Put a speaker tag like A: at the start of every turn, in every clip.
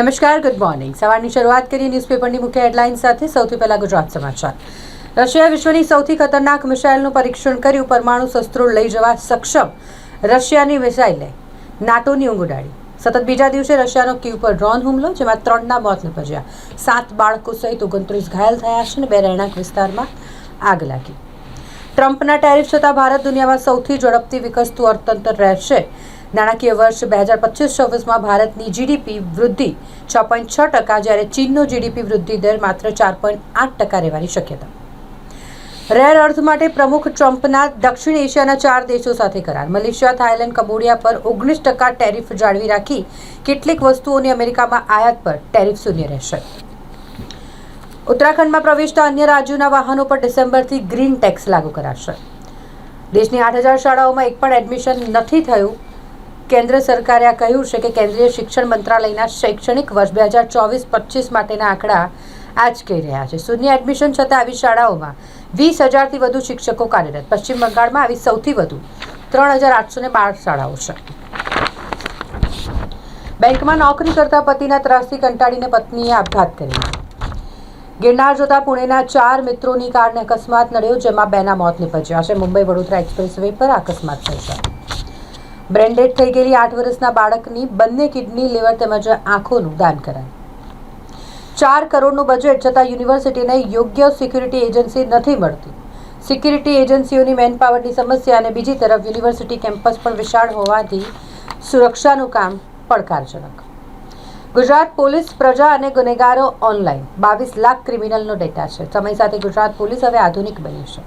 A: નમસ્કાર good morning સવારની શરૂઆત કરીએ ન્યૂઝપેપરની મુખ્ય હેડલાઇન સાથે. સૌથી પહેલા ગુજરાત સમાચાર. રશિયાએ વિશ્વની સૌથી ખતરનાક મિસાઇલનું પરીક્ષણ કર્યું. પરમાણુ શસ્ત્રો લઈ જવા સક્ષમ રશિયાની મિસાઇલે નાટોની ઊંઘ ઉડાડી. સતત બીજા દિવસે રશિયાનો ક્યુ પર ડ્રોન હુમલો, જેમાં ત્રણના મોત નીપજ્યા. સાત બાળકો સહિત ઓગણત્રીસ ઘાયલ થયા છે અને બે રહેણાંક વિસ્તારમાં આગ લાગી. ટ્રમ્પના ટેરિફ છતાં ભારત દુનિયામાં સૌથી ઝડપથી વિકસતું અર્થતંત્ર રહેશે નાણાકીય વર્ષ બે હજાર પચીસ છવ્વીસમાં ભારતની જીડીપી વૃદ્ધિ છ પોઈન્ટ છ ટકા, જ્યારે ચીનનો જીડીપી વૃદ્ધિ દર માત્ર ચાર પોઈન્ટ આઠ ટકા રહેવાની શક્યતા. રેર અર્થ માટે પ્રમુખ ટ્રમ્પના દક્ષિણ એશિયાના ચાર દેશો સાથે કરાર. મલેશિયા, થાઇલેન્ડ, કંબોડિયા પર ઓગણીસ ટકા ટેરિફ જાળવી રાખી કેટલીક વસ્તુઓની અમેરિકામાં આયાત પર ટેરિફ શૂન્ય રહેશે. ઉત્તરાખંડમાં પ્રવેશતા અન્ય રાજ્યોના વાહનો પર ડિસેમ્બરથી ગ્રીન ટેક્સ લાગુ કરાશે. દેશની આઠ હજાર શાળાઓમાં એક પણ એડમિશન નથી થયું. કેન્દ્ર સરકારે આ કહ્યું છે કે કેન્દ્રીય શિક્ષણ મંત્રાલયના શૈક્ષણિક વર્ષ બે હજાર ચોવીસ પચીસ માટેના આંકડા આજ કહી રહ્યા છે. શૂન્ય એડમિશન છતાં આવી શાળાઓમાં વીસ હજારથી વધુ શિક્ષકો કાર્યરત. પશ્ચિમ બંગાળમાં આવી સૌથી વધુ ત્રણ હજાર આઠસો ને બાર શાળાઓ છે. બેંકમાં નોકરી કરતા પતિના ત્રાસથી કંટાળીને પત્નીએ આપઘાત કર્યો. ગિરનાર જતા પુણેના ચાર મિત્રોની કારને અકસ્માત નડ્યો, જેમાં બેના મોત નીપજ્યા છે. મુંબઈ વડોદરા એક્સપ્રેસ વે પર અકસ્માત થયો સર્જાયો બ્રેન્ડેડ થઈ ગયેલી આઠ વર્ષના બાળકની બંને કિડની લીવર તેમજ આંખોનું દાન કરાયું. ચાર કરોડનું બજેટ છતાં યુનિવર્સિટીને યોગ્ય સિક્યુરિટી એજન્સી નથી મળતી. સિક્યુરિટી એજન્સીઓની મેનપાવરની સમસ્યા અને બીજી તરફ યુનિવર્સિટી કેમ્પસ પણ વિશાળ હોવાથી સુરક્ષાનું કામ પડકારજનક. ગુજરાત પોલીસ પ્રજા અને ગુનેગારો ઓનલાઈન. બાવીસ લાખ ક્રિમિનલનો ડેટા છે. સમય સાથે ગુજરાત પોલીસ હવે આધુનિક બની છે.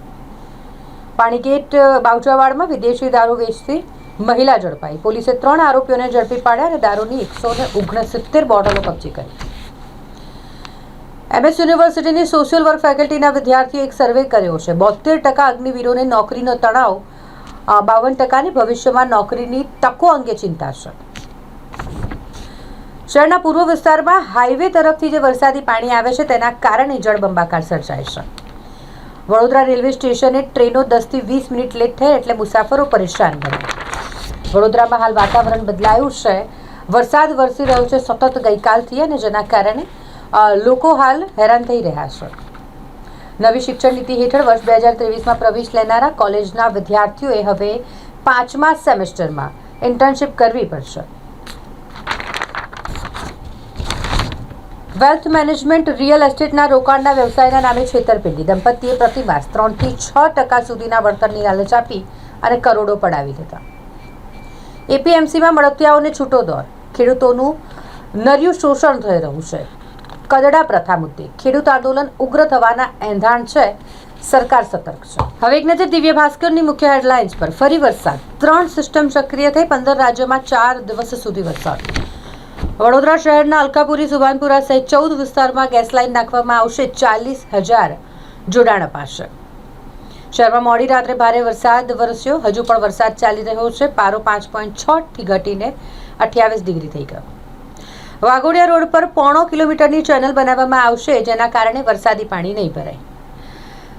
A: પાણીગેટ બાવચાવાડમાં વિદેશી દારૂ વેચતી મહિલા ઝડપાઈ. પોલીસે ત્રણ આરોપીઓને ઝડપી પાડ્યા અને દારૂની એકસો ઓગણસિત્તેર બોટલો કબજે કરી. એમએસ યુનિવર્સિટીની સોશિયલ વર્ક ફેકલ્ટીના વિદ્યાર્થીએ એક સર્વે કર્યો છે. બોતેર ટકા અગ્નિવીરોને નોકરીનો તણાવ બાવન ટકાની ભવિષ્યમાં નોકરીની તકો અંગે ચિંતા છે શહેરના પૂર્વ વિસ્તારમાં હાઈવે તરફથી જે વરસાદી પાણી આવે છે તેના કારણે જળબંબાકાર સર્જાય છે. વડોદરા રેલવે સ્ટેશને ટ્રેનો દસથી વીસ મિનિટ લેટ થઈ એટલે મુસાફરો પરેશાન બન્યા. વડોદરામાં હાલ વાતાવરણ બદલાયું છે. વરસાદ વરસી રહ્યો છે, સતત ગઈકાલથી અને જેના કારણે લોકો હાલ હેરાન થઈ રહ્યા છે. નવી શિક્ષણ નીતિ હેઠળ વર્ષ બે હજાર ત્રેવીસમાં પ્રવેશ લેનારા કોલેજના વિદ્યાર્થીઓએ હવે પાંચમા સેમેસ્ટરમાં ઇન્ટર્નશીપ કરવી પડશે. વેલ્થ મેનેજમેન્ટ, રિયલ એસ્ટેટના રોકાણના વ્યવસાયના નામે છેતરપિંડી. દંપતીએ પ્રતિમાસ ત્રણથી છ ટકા સુધીના વળતરની લાલચ આપી અને કરોડો પડાવી લીધા એપીએમસીમાં મળતિયાઓને છૂટો દોર. ખેડૂતોનું નર્યું શોષણ થઈ રહ્યું છે. કદડા પ્રથા મુદ્દે ખેડૂત આંદોલન ઉગ્ર થવાના એંધાણ છે. સરકાર સતર્ક છે. હવે એક નજર દિવ્ય ભાસ્કરની મુખ્ય હેડલાઇન્સ પર. ફરી વરસાદ. ત્રણ સિસ્ટમ સક્રિય થઈ પંદર રાજ્યોમાં ચાર દિવસ સુધી વરસાદ. વડોદરા શહેરના અલકાપુરી, સુભાનપુરા સહિત ચૌદ વિસ્તારમાં ગેસ લાઇન નાખવામાં આવશે ચાલીસ હજાર જોડાણ અપાશે. શહેરમાં મોડી રાત્રે ભારે વરસાદ વરસ્યો. હજુ પણ વરસાદ ચાલી રહ્યો છે. પારો પાંચ પોઈન્ટ છ થી ઘટીને અઠ્યાવીસ ડિગ્રી થઈ ગયો. વાઘોડિયા રોડ પર પોણો કિલોમીટરની ચેનલ બનાવવામાં આવશે, જેના કારણે વરસાદી પાણી નહીં ભરાય.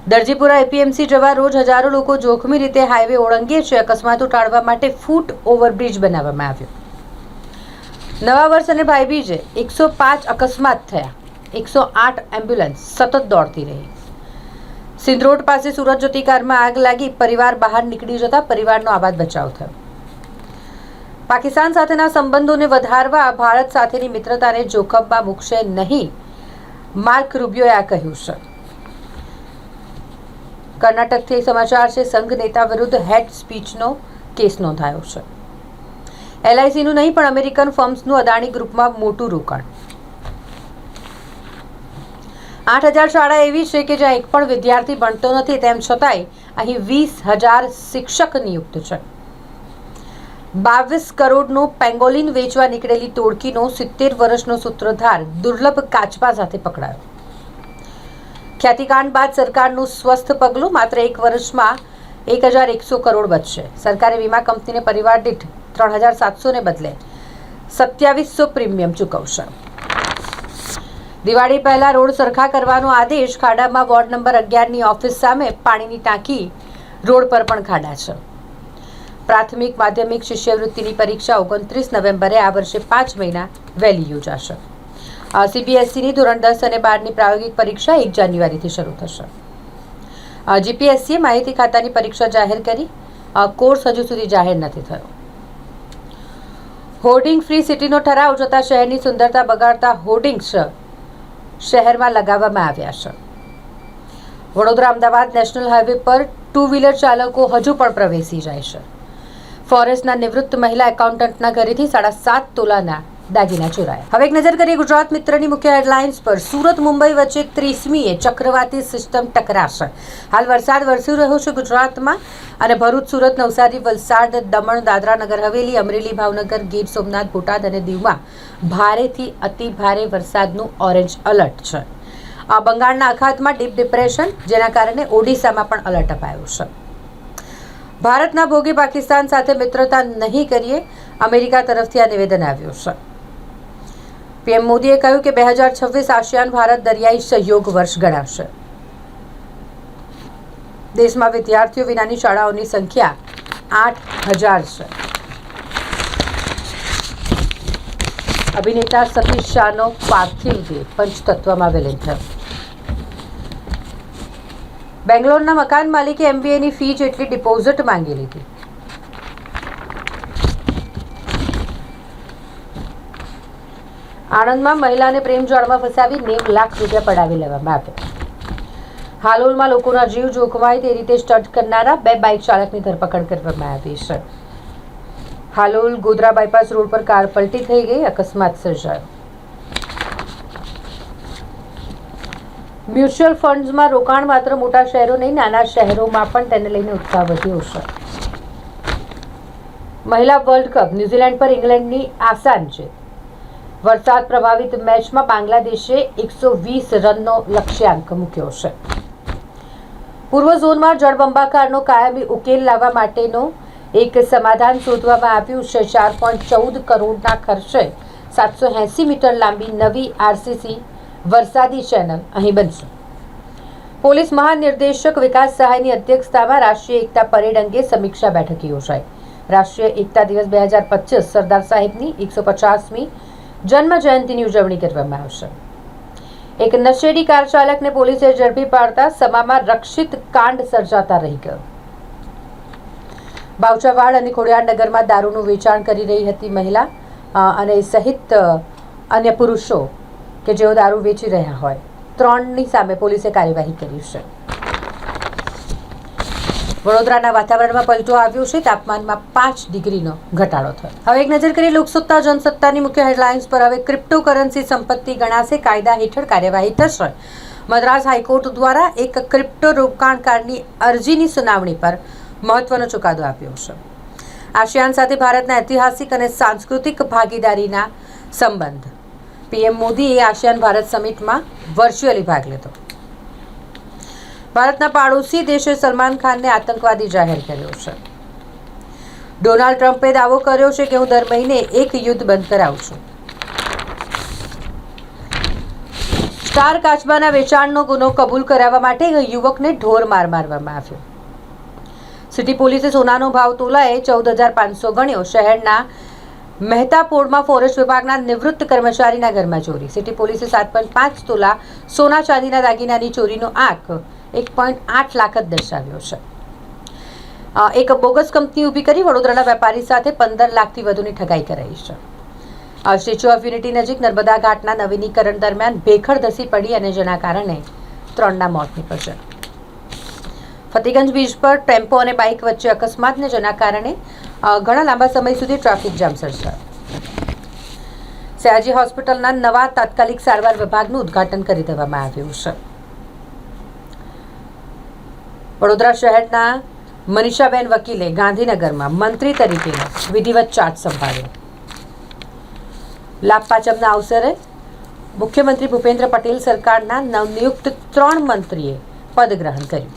A: દરજીપુરા એપીએમસી જવા રોજ હજારો લોકો જોખમી રીતે હાઈવે ઓળંગે છે. અકસ્માતો ટાળવા માટે ફૂટ ઓવરબ્રિજ બનાવવામાં આવ્યો. નવા વર્ષ અને ભાઈબીજે એકસો પાંચ અકસ્માત થયા. એકસો આઠ એમ્બ્યુલન્સ સતત દોડતી રહી. સિંધરોડ પાસે સુરત જ્યોતિ કારમાં આગ લાગી, પરિવાર બહાર નીકળી જતા પરિવારનો આબાદ બચાવ થયો. પાકિસ્તાન સાથેના સંબંધોને વધારવા ભારત સાથેની મિત્રતાને જોખમમાં મૂકશે નહીં, માર્ક રૂબિયોએ આ કહ્યું છે. કર્ણાટકથી સમાચાર છે, સંઘ નેતા વિરુદ્ધ હેડ સ્પીચનો કેસ નોંધાયો છે. એલઆઈસીનું નહીં પણ અમેરિકન ફર્મ્સનું અદાણી ગ્રુપમાં મોટું રોકાણ. આઠ હજાર શાળા એવી છે કે જ્યાં એક પણ વિદ્યાર્થી ભણતો નથી, તેમ છતાંય અહીં વીસ હજાર શિક્ષક નિયુક્ત છે. બાવીસ કરોડનું પેંગોલિન વેચવા નીકળેલી ટોળકીનો સિત્તેર વર્ષનો સૂત્રધાર દુર્લભ કાચબા સાથે પકડાયો. ખ્યાતિકાંડ બાદ સરકારનું સ્વસ્થ પગલું માત્ર એક વર્ષમાં એક હજાર એકસો કરોડ બચશે સરકારે વીમા કંપનીને પરિવાર દીઠ ત્રણ હજાર સાતસોને બદલે સત્યાવીસો પ્રીમિયમ ચૂકવશે. દિવાળી પહેલા રોડ સરખા કરવાનો આદેશ ખાડામાં વોર્ડ નંબર અગિયારની ઓફિસ સામે પાણીની ટાંકી રોડ પર પણ ખાડા છે. પ્રાથમિક માધ્યમિક શિષ્યવૃત્તિની પરીક્ષા ઓગણત્રીસ નવેમ્બરે આ વર્ષે પાંચ મહિના વહેલી યોજાશે. સીબીએસસીની ધોરણ દસ અને બારની પ્રાયોગિક પરીક્ષા એક જાન્યુઆરીથી શરૂ થશે. જીપીએસસીએ માહિતી ખાતાની પરીક્ષા જાહેર કરી. કોર્સ હજુ સુધી જાહેર નથી થયો. હોર્ડિંગ ફ્રી સિટીનો ઠરાવ જોતા શહેરની સુંદરતા બગાડતા હોર્ડિંગ્સ શહેરમાં લગાવવામાં આવ્યા છે. વડોદરા અમદાવાદ નેશનલ હાઈવે પર ટુ વ્હીલર ચાલકો હજુ પણ પ્રવેશી જાય છે. ફોરેસ્ટના નિવૃત્ત મહિલા એકાઉન્ટન્ટના ઘરેથી સાડા સાત તોલાના દાગીના ચોરાયા. હવે એક નજર કરીએ ગુજરાત મિત્રની મુખ્ય હેડલાઇન્સ પર. સુરત, મુંબઈ વચ્ચે ત્રીસમીએ ચક્રવાતી સિસ્ટમ ટકરાશે. હાલ વરસાદ વરસી રહ્યો છે ગુજરાતમાં અને ભરૂચ, સુરત, નવસારી, વલસાડ, દમણ, દાદરા નગર, હવેલી, અમરેલી, ભાવનગર, ગીર, સોમનાથ, બોટાદ અને દીવમાં ભારેથી અતિ ભારે વરસાદનું ઓરેન્જ એલર્ટ છે. આ બંગાળના અખાતમાં ડીપ ડિપ્રેશન, જેના કારણે ઓડિશામાં પણ અલર્ટ અપાયું છે. ભારતના ભોગે પાકિસ્તાન સાથે મિત્રતા નહીં કરીએ, અમેરિકા તરફથી આ નિવેદન આવ્યું છે. પીએમ મોદીએ કહ્યું કે બે હજાર છવ્વીસ આસિયાન ભારત દરિયાઈ સહયોગ વર્ષ ગણાશે દેશમાં વિદ્યાર્થીઓ વિનાની શાળાઓની સંખ્યા આઠ હજાર છે. અભિનેતા સતીશ શાહનો પાર્થિવ દેહ પંચતત્વમાં વિલીન થયો. બેંગ્લોરના મકાન માલિકે એમબીએની ફી જેટલી ડિપોઝિટ માંગી લીધી. આણંદમાં મહિલાને પ્રેમ જાળમાં ફસાવી નેવ લાખ રૂપિયા પડાવી લેવામાં આવ્યા. હાલોલમાં લોકોના જીવ જોખવાય તે રીતે સ્ટન્ટ કરનારા બે બાઇક ચાલકની ધરપકડ કરવામાં આવી છે. હાલોલ ગોધરા બાયપાસ રોડ પર કાર પલટી થઈ ગઈ, અકસ્માત સર્જાયો. મ્યુચ્યુઅલ ફંડ્સમાં રોકાણ માત્ર મોટા શહેરો નહીં, નાના શહેરોમાં પણ તેને લઈને ઉત્સાહ વધ્યો છે. મહિલા વર્લ્ડ કપ, ન્યૂઝીલેન્ડ પર ઇંગ્લેન્ડની આસાન છે. વરસાદ પ્રભાવિત મેચમાં બાંગ્લાદેશે એકસો વીસ રનનો લક્ષ્યાંક મૂક્યો છે. પૂર્વ ઝોનમાં જળબંબાકારનો કાયમી ઉકેલ લાવવા માટેનો એક સમાધાન શોધવામાં આવ્યું છે. ચાર પોઈન્ટ ચૌદ કરોડના ખર્ચે સાતસો એંસી મીટર લાંબી નવી આરસીસી વરસાદી ચેનલ અહીં બનશે. પોલીસ મહાનિર્દેશક વિકાસ સહાયની અધ્યક્ષતામાં રાષ્ટ્રીય એકતા પરેડ અંગે સમીક્ષા બેઠક યોજાઈ. રાષ્ટ્રીય એકતા દિવસ બે હજાર પચીસ સરદાર સાહેબની એકસો પચાસમી જન્મ જયંતિની ઉજવણી કરવામાં આવશે. એક નશેડી કાર ચાલકને પોલીસે ઝડપી પાડતા સમામાં રક્ષિત કાંડ સર્જાતા રહી ગયો. બાવચાવાડ અને ખોડિયાર નગરમાં દારૂનું વેચાણ કરી રહી હતી મહિલા અને સહિત અન્ય પુરુષો કે જેઓ દારૂ વેચી રહ્યા હોય. ત્રણની સામે પોલીસે કાર્યવાહી કરી છે. વડોદરાના વાતાવરણમાં પલટો આવ્યો છે. તાપમાનમાં પાંચ ડિગ્રીનો ઘટાડો થયો. હવે એક નજર કરીએ લોકસત્તા, જનસત્તાની મુખ્ય હેડલાઇન્સ પર. હવે ક્રિપ્ટોકરન્સી સંપત્તિ ગણાશે. કાયદા હેઠળ કાર્યવાહી થશે. મદ્રાસ હાઈકોર્ટ દ્વારા એક ક્રિપ્ટો રોકાણકારની અરજીની સુનાવણી પર મહત્વનો ચુકાદો આપ્યો છે. આસિયાન સાથે ભારતના ઐતિહાસિક અને સાંસ્કૃતિક ભાગીદારીના સંબંધ. પીએમ મોદીએ આસિયાન ભારત સમિટમાં વર્ચ્યુઅલી ભાગ લીધો. ભારતના પાડોશી દેશે સલમાન ખાનને આતંકવાદી જાહેર કર્યો છે. ડોનાલ્ડ ટ્રમ્પે દાવો કર્યો છે કે હું દર મહિને એક યુદ્ધ બંધ કરાવું છું સ્ટાર કાચબાના વેચાણનો ગુનો કબૂલ કરાવવા માટે યુવકને ઢોર માર મારવામાં આવ્યો. સિટી પોલીસે સોનાનો ભાવ તોલાએ ચૌદ હજાર પાંચસો ગણ્યો. શહેરના મહેતાપોળમાં ફોરેસ્ટ વિભાગના નિવૃત્ત કર્મચારીના ઘરમાં ચોરી. સિટી પોલીસે સાત પોઈન્ટ પાંચ તોલા સોના ચાંદીના દાગીનાની ચોરીનો આંક એક પોઈન્ટ આઠ લાખ જ દર્શાવ્યો છે. એક બોગસ કંપની ઊભી કરી વડોદરાના વેપારી સાથે પંદર લાખથી વધુની ઠગાઈ કરાઈ છે. સ્ટેચ્યુ ઓફ યુનિટી નજીક નર્મદા ઘાટના નવીનીકરણ દરમિયાન ભેખડ ધસી પડી અને જેના કારણે ત્રણના મોત નીપજ્યા. ફતેગંજ બીચ પર ટેમ્પો અને બાઇક વચ્ચે અકસ્માતને જેના કારણે ઘણા લાંબા સમય સુધી ટ્રાફિક જામ સર્જાયો. સયાજી હોસ્પિટલના નવા તાત્કાલિક સારવાર વિભાગનું ઉદ્ઘાટન કરી દેવામાં આવ્યું છે. વડોદરા શહેરના મનીષાબેન વકીલે ગાંધીનગરમાં મંત્રી તરીકેનો વિધિવત ચાર્જ સંભાળ્યો. લાભ પાંચમના અવસરે મુખ્યમંત્રી ભૂપેન્દ્ર પટેલ સરકારના નવનિયુક્ત ત્રણ મંત્રીએ પદગ્રહણ કર્યું.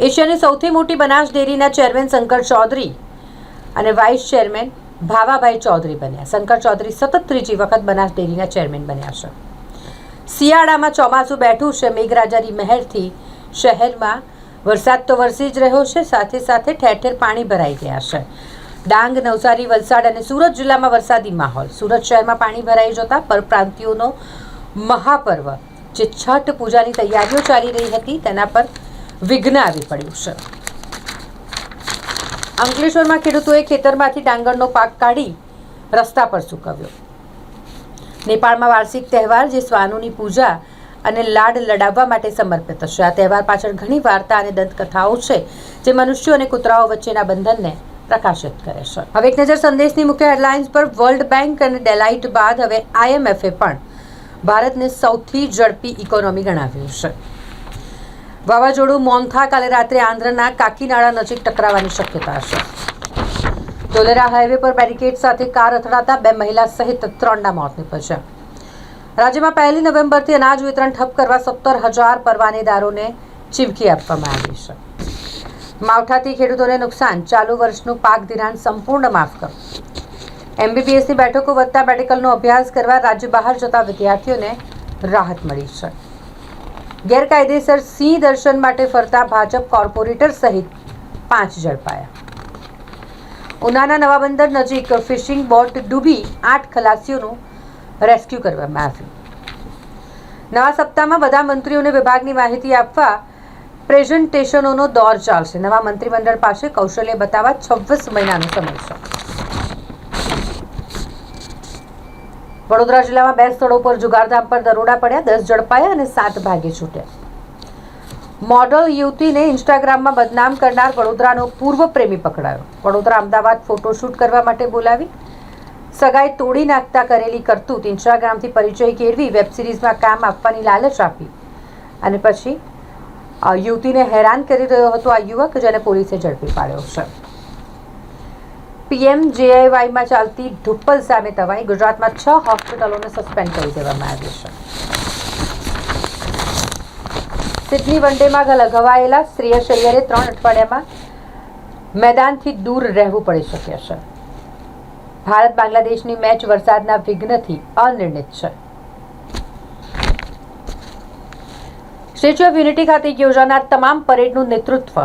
A: એશિયાની સૌથી મોટી બનાસ ડેરીના ચેરમેન શંકર ચૌધરી અને વાઇસ ચેરમેન ભાવાભાઈ ચૌધરી બન્યા. શંકર ચૌધરી સતત ત્રીજી વખત બનાસ ડેરીના ચેરમેન બન્યા છે. શિયાળામાં ચોમાસું બેઠું છે. મેઘરાજાની મહેરથી શહેરમાં. વરસાદ તો વરસી જ રહ્યો છે, સાથે સાથે ઠેર ઠેર પાણી ભરાઈ ગયા છે. ડાંગ, નવસારી, વલસાડ અને સુરત જિલ્લામાં વરસાદી માહોલ. સુરત શહેરમાં પાણી ભરાઈ જતા પરપ્રાંતિઓનો મહાપર્વ, જે છઠ પૂજાની તૈયારીઓ ચાલી રહી હતી, તેના પર વિઘ્ન આવી પડ્યું છે. અંકલેશ્વરમાં ખેડૂતોએ ખેતરમાંથી ડાંગરનો પાક કાઢી રસ્તા પર સૂકવ્યો. નેપાળમાં વાર્ષિક તહેવાર, જે સ્વાનુની પૂજા અને લાડ લડાવવા માટે સમર્પિત છે. આ તહેવાર પાછળ ઘણી વાર્તા અને દંતકથાઓ છે, જે મનુષ્યો અને કૂતરાઓ વચ્ચેના બંધનને પ્રકાશિત કરે છે. હવે એક નજર સંદેશની મુખ્ય હેડલાઇન્સ પર વર્લ્ડ બેંક અને ડેલાઇટ બાદ હવે આઈએમએફે પણ ભારતને સૌથી ઝડપી ઇકોનોમી ગણાવ્યું છે. વાવાઝોડું મોન્થા કાલે રાત્રે આંધ્રના કાકીનાળા નજીક ટકરાવાની શક્યતા છે. ધોલેરા હાઈવે પર બેરિકેડ સાથે કાર અથડાતા બે મહિલા સહિત ત્રણના મોત નીપજ્યા. રાજ્યમાં પહેલી નવેમ્બરથી અનાજ વિતરણ ઠપ કરવા સત્તર હજાર પરવાનેદારોને ચીમકી આપવામાં આવી છે. માવઠાથી ખેડૂતોને નુકસાન. ચાલુ વર્ષનું પાક ધિરાણ સંપૂર્ણ માફ કરો. એમબીબીએસની બેઠકો વધતા મેડિકલનો અભ્યાસ કરવા રાજ્ય બહાર જતા વિદ્યાર્થીઓને રાહત મળી છે. ગેરકાયદેસર સિંહ દર્શન માટે ફરતા ભાજપ કોર્પોરેટર સહિત પાંચ ઝડપાયા. ઉનાના નવા બંદર નજીક ફિશિંગ બોટ ડૂબી આઠ ખલાસીઓનું રેસ્ક્યુ કરવામાં આવ્યું. નવા સપ્તાહમાં બધા મંત્રીઓને વિભાગની માહિતી આપવા પ્રેઝન્ટેશનોનો દોર ચાલશે. નવા મંત્રીમંડળ પાસે કૌશલ્ય બતાવવા છવ્વીસ મહિનાનો સમય છે. વડોદરા જિલ્લામાં બે સ્થળો પર જુગારધામ પર દરોડા પડ્યા. દસ ઝડપાયા અને સાત ભાગે છૂટ્યા. મોડલ યુવતીને ઇન્સ્ટાગ્રામમાં બદનામ કરનાર વડોદરાનો પૂર્વ પ્રેમી પકડાયો. વડોદરા અમદાવાદ ફોટોશૂટ કરવા માટે બોલાવી સગાઈ તોડી નાખતા કરેલી કરતૂત ઇન્સ્ટાગ્રામથી પરિચય કેળવી વેબ સિરીઝમાં કામ આપવાની લાલચ આપી. અને પછી યુવતીને હેરાન કરી રહ્યો હતો આ યુવક, જેને પોલીસે ઝડપી પાડ્યો છે. પીએમ જેઆઈવાયમાં ચાલતી ધુપ્પલ સામે તવાઈ ગુજરાતમાં છ હોસ્પિટલોને સસ્પેન્ડ કરી દેવામાં આવી છે. સિડની વનડેમાં ડેમાં ઘવાયેલા શ્રેયસ અય્યરે ત્રણ અઠવાડિયામાં મેદાનથી દૂર રહેવું પડી શકે છે. ભારત બાંગ્લાદેશની મેચ વરસાદના વિઘ્નથી અનિર્ણિત છે. સ્ટેચ્યુ ઓફ યુનિટી ખાતે યોજાનાર તમામ પરેડનું નેતૃત્વ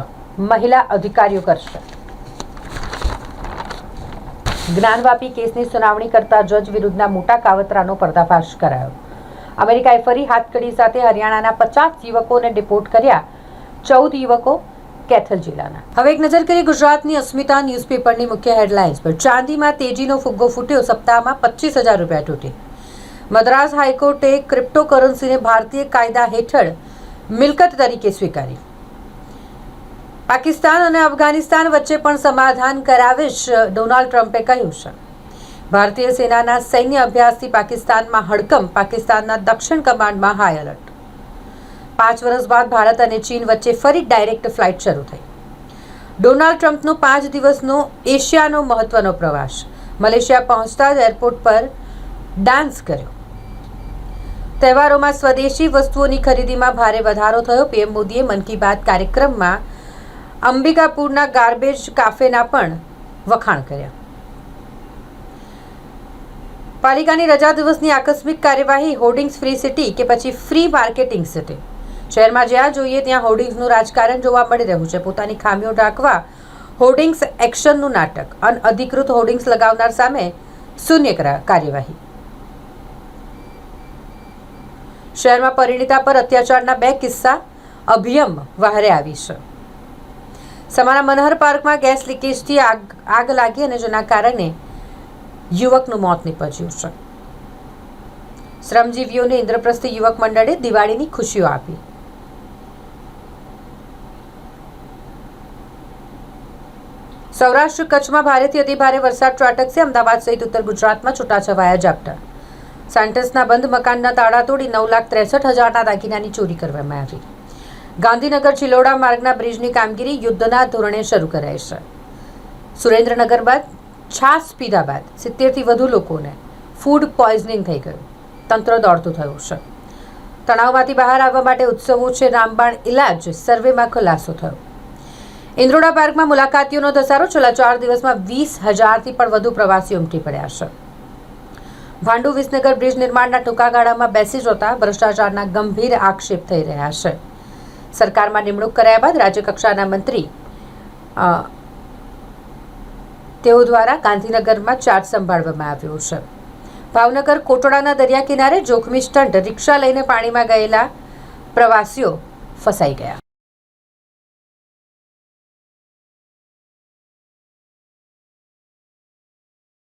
A: મહિલા અધિકારીઓ કરશે. જ્ઞાનવાપી કેસની સુનાવણી કરતા જજ વિરુદ્ધના મોટા કાવતરાનો પર્દાફાશ કરાયો. અમેરિકાએ ફરી હાથકડી સાથે હરિયાણાના પચાસ યુવકોને ડિપોર્ટ કર્યા. ચૌદ યુવકો કેથલ જિલ્લાના. હવે એક નજર કરીએ ગુજરાતની અસ્મિતા ન્યૂઝપેપરની મુખ્ય હેડલાઇન્સ પર. ચાંદીમાં તેજીનો ફુગ્ગો ફૂટ્યો, સપ્તાહમાં પચીસ હજાર રૂપિયા તૂટી. મદ્રાસ હાઈકોર્ટે ક્રિપ્ટોકરન્સીને ભારતીય કાયદા હેઠળ મિલકત તરીકે સ્વીકારી. પાકિસ્તાન અને અફઘાનિસ્તાન વચ્ચે પણ સમાધાન કરાવીશ ડોનાલ્ડ ટ્રમ્પે કહ્યું છે. ભારતીય સેનાના સૈન્ય અભ્યાસથી પાકિસ્તાનમાં હડકંપ, પાકિસ્તાનના દક્ષિણ કમાન્ડમાં હાઈ એલર્ટ. પાંચ વર્ષ બાદ ભારત અને ચીન વચ્ચે ફરી ડાયરેક્ટ ફ્લાઇટ શરૂ થઈ. ડોનાલ્ડ ટ્રમ્પનો પાંચ દિવસનો એશિયાનો મહત્વનો પ્રવાસ. મલેશિયા પહોંચતા જ એરપોર્ટ પર ડાન્સ કર્યો. તહેવારોમાં સ્વદેશી વસ્તુઓની ખરીદીમાં ભારે વધારો થયો. પીએમ મોદીએ મન કી બાત કાર્યક્રમમાં અંબિકાપુરના ગાર્બેજ કાફેના પણ વખાણ કર્યા. પાલિકાની રજા દિવસની આકસ્મિક કાર્યવાહી, હોર્ડિંગ્સ ફ્રી સિટી કે પછી ફ્રી માર્કેટિંગ સિટી? શહેરમાં જ્યાં જોઈએ ત્યાં હોર્ડિંગ્સનું રાજકારણ જોવા મળી રહ્યું છે. પોતાની ખામીઓ ઢાંકવા હોર્ડિંગ્સ એક્શનનું નાટક. અનઅધિકૃત હોર્ડિંગ્સ લગાવનાર સામે શૂન્ય કરા- કાર્યવાહી. શહેરમાં પરિણીતા પર અત્યાચારના બે કિસ્સા અભિયમ વહારે આવી છે. સમાના મનહર પાર્કમાં ગેસ લીકેજથી આગ આગ લાગી અને જેના કારણે યુવકનું મોત નીપજ્યું છે. શ્રમજીવીઓને ઇન્દ્રપ્રસ્થ યુવક મંડળે દિવાળીની ખુશીઓ આપી. સૌરાષ્ટ્ર કચ્છમાં ભારેથી અતિભારે વરસાદ ત્રાટકશે અમદાવાદ સહિત ઉત્તર ગુજરાતમાં છૂટાછવાયા ઝાપટા. સાયન્ટિસ્ટના બંધ મકાનના તાળા તોડી નવ લાખ ત્રેસઠ હજારના દાગીનાની ચોરી કરવામાં આવી. ગાંધીનગર ચિલોડા માર્ગના બ્રિજની કામગીરી યુદ્ધના ધોરણે શરૂ કરાઈ છે. સુરેન્દ્રનગર બાદ છાસ પીધા બાદ સિત્તેરથી વધુ લોકોને ફૂડ પોઈઝનિંગ થઈ ગયું. તંત્ર દોડતું થયું છે. તણાવમાંથી બહાર આવવા માટે ઉત્સવો છે. રામબાણ ઇલાજ સર્વેમાં ખુલાસો થયો. ઇન્દ્રોડા પાર્કમાં મુલાકાતીઓનો ધસારો છેલ્લા ચાર દિવસમાં વીસ હજારથી પણ વધુ પ્રવાસીઓ ઉમટી પડ્યા છે. ભાંડુ વિસનગર બ્રિજ નિર્માણના ટૂંકા ગાળામાં બેસી જતા ભ્રષ્ટાચારના ગંભીર આક્ષેપ થઈ રહ્યા છે. સરકારમાં નિમણૂક કરાયા બાદ રાજ્યકક્ષાના મંત્રી તેઓ દ્વારા ગાંધીનગરમાં ચાર્જ સંભાળવામાં આવ્યો છે. ભાવનગર કોટડાના દરિયા કિનારે જોખમી સ્ટંટ રિક્ષા લઈને પાણીમાં ગયેલા પ્રવાસીઓ ફસાઈ ગયા.